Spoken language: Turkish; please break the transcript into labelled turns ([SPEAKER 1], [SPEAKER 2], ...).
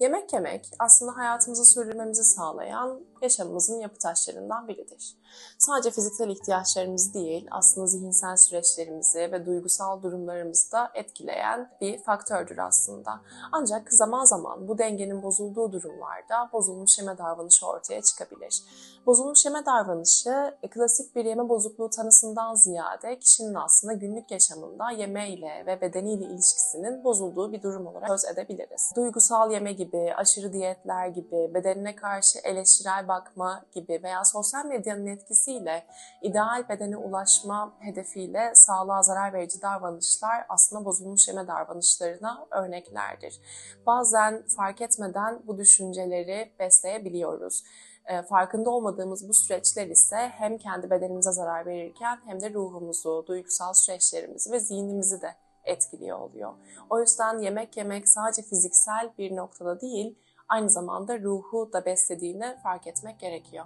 [SPEAKER 1] Yemek yemek aslında hayatımızı sürdürmemizi sağlayan yaşamımızın yapı taşlarından biridir. Sadece fiziksel ihtiyaçlarımız değil, aslında zihinsel süreçlerimizi ve duygusal durumlarımızı da etkileyen bir faktördür aslında. Ancak zaman zaman bu dengenin bozulduğu durumlarda bozulmuş yeme davranışı ortaya çıkabilir. Bozulmuş yeme davranışı klasik bir yeme bozukluğu tanısından ziyade kişinin aslında günlük yaşamında yeme ile ve bedeniyle ilişkisinin bozulduğu bir durum olarak söz edebiliriz. Duygusal yeme gibi, aşırı diyetler gibi, bedenine karşı eleştirel bakma gibi veya sosyal medyanın etkisiyle ideal bedene ulaşma hedefiyle sağlığa zarar verici davranışlar aslında bozulmuş yeme davranışlarına örneklerdir. Bazen fark etmeden bu düşünceleri besleyebiliyoruz. E, farkında olmadığımız bu süreçler ise hem kendi bedenimize zarar verirken hem de ruhumuzu, duygusal süreçlerimizi ve zihnimizi de etkiliyor oluyor. O yüzden yemek yemek sadece fiziksel bir noktada değil, aynı zamanda ruhu da beslediğini fark etmek gerekiyor.